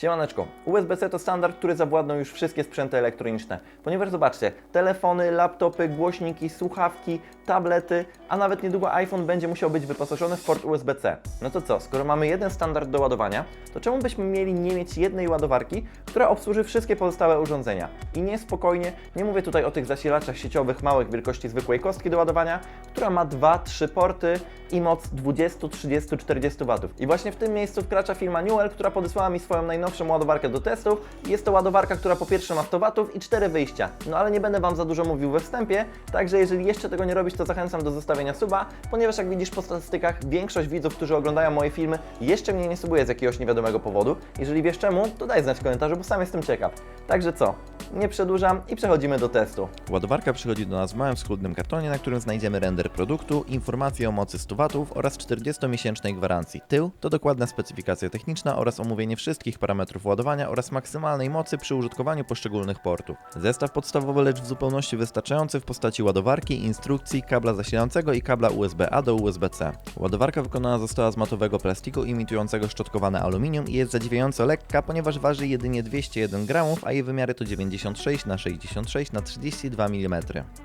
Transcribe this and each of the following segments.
Siemaneczko, USB-C to standard, który zawładnął już wszystkie sprzęty elektroniczne, ponieważ zobaczcie, telefony, laptopy, głośniki, słuchawki, tablety, a nawet niedługo iPhone będzie musiał być wyposażony w port USB-C. No to co, skoro mamy jeden standard do ładowania, to czemu byśmy mieli nie mieć jednej ładowarki, która obsłuży wszystkie pozostałe urządzenia? I nie spokojnie, nie mówię tutaj o tych zasilaczach sieciowych małych wielkości zwykłej kostki do ładowania, która ma 2-3 porty i moc 20, 30, 40 W. I właśnie w tym miejscu wkracza firma Newell, która podesłała mi swoją najnowszą ładowarkę do testów. Jest to ładowarka, która po pierwsze ma 100 W i 4 wyjścia. No ale nie będę Wam za dużo mówił we wstępie, także jeżeli jeszcze tego nie robisz, to zachęcam do zostawienia suba, ponieważ jak widzisz po statystykach, większość widzów, którzy oglądają moje filmy, jeszcze mnie nie subuje z jakiegoś niewiadomego powodu. Jeżeli wiesz czemu, to daj znać w komentarzu, bo sam jestem ciekaw. Także co, nie przedłużam i przechodzimy do testu. Ładowarka przychodzi do nas w małym schludnym kartonie, na którym znajdziemy render produktu, informacje o mocy 100 W oraz 40-miesięcznej gwarancji. Tył to dokładna specyfikacja techniczna oraz omówienie wszystkich parametrów ładowania oraz maksymalnej mocy przy użytkowaniu poszczególnych portów. Zestaw podstawowy, lecz w zupełności wystarczający w postaci ładowarki, instrukcji, kabla zasilającego i kabla USB-A do USB-C. Ładowarka wykonana została z matowego plastiku imitującego szczotkowane aluminium i jest zadziwiająco lekka, ponieważ waży jedynie 201 gramów, a jej wymiary to 96 na 66 na 32 mm.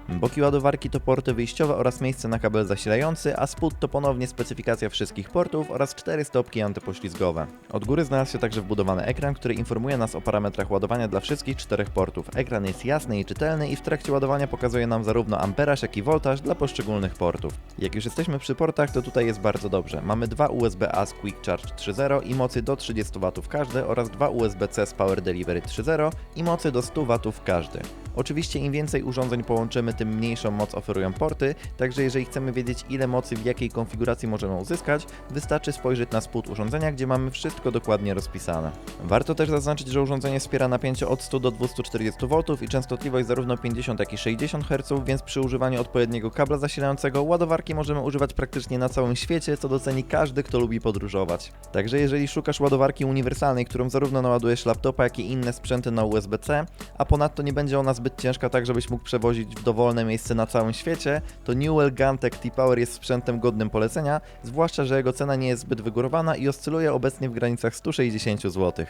Boki ładowarki to porty wyjściowe oraz miejsce na kabel zasilający, a spód to ponownie specyfikacja wszystkich portów oraz cztery stopki antypoślizgowe. Od góry znalazł się także wbudowany ekran, który informuje nas o parametrach ładowania dla wszystkich czterech portów. Ekran jest jasny i czytelny i w trakcie ładowania pokazuje nam zarówno amperaż, jak i voltaż dla poszczególnych portów. Jak już jesteśmy przy portach, to tutaj jest bardzo dobrze. Mamy dwa USB-A z Quick Charge 3.0 i mocy do 30 W każdy oraz dwa USB-C z Power Delivery 3.0 i mocy do 100 W każdy. Oczywiście im więcej urządzeń połączymy, tym mniejszą moc oferują porty, także jeżeli chcemy wiedzieć ile mocy w jakiej konfiguracji możemy uzyskać, wystarczy spojrzeć na spód urządzenia, gdzie mamy wszystko dokładnie rozpisane. Warto też zaznaczyć, że urządzenie wspiera napięcie od 100 do 240 V i częstotliwość zarówno 50 jak i 60 Hz, więc przy używaniu odpowiedniego kabla zasilającego ładowarki możemy używać praktycznie na całym świecie, co doceni każdy, kto lubi podróżować. Także jeżeli szukasz ładowarki uniwersalnej, którą zarówno naładujesz laptopa, jak i inne sprzęty na USB-C, a ponadto nie będzie ona zbyt ciężka tak, żebyś mógł przewozić w dowolne miejsce na całym świecie, to Newell Gantech T-Power jest sprzętem godnym polecenia, zwłaszcza, że jego cena nie jest zbyt wygórowana i oscyluje obecnie w granicach 160 zł.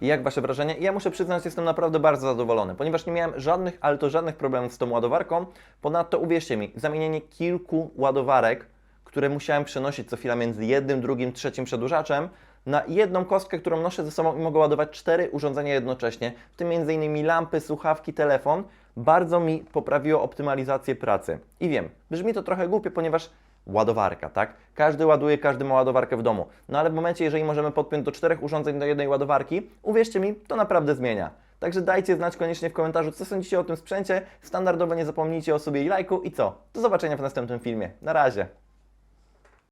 I jak Wasze wrażenie? Ja muszę przyznać, jestem naprawdę bardzo zadowolony, ponieważ nie miałem żadnych, ale to żadnych problemów z tą ładowarką. Ponadto uwierzcie mi, zamienienie kilku ładowarek, które musiałem przenosić co chwila między jednym, drugim, trzecim przedłużaczem, na jedną kostkę, którą noszę ze sobą i mogę ładować cztery urządzenia jednocześnie, w tym m.in. lampy, słuchawki, telefon, bardzo mi poprawiło optymalizację pracy. I wiem, brzmi to trochę głupie, ponieważ ładowarka, tak? Każdy ładuje, każdy ma ładowarkę w domu. No ale w momencie, jeżeli możemy podpiąć do czterech urządzeń do jednej ładowarki, uwierzcie mi, to naprawdę zmienia. Także dajcie znać koniecznie w komentarzu, co sądzicie o tym sprzęcie. Standardowo nie zapomnijcie o sobie i lajku i co? Do zobaczenia w następnym filmie. Na razie.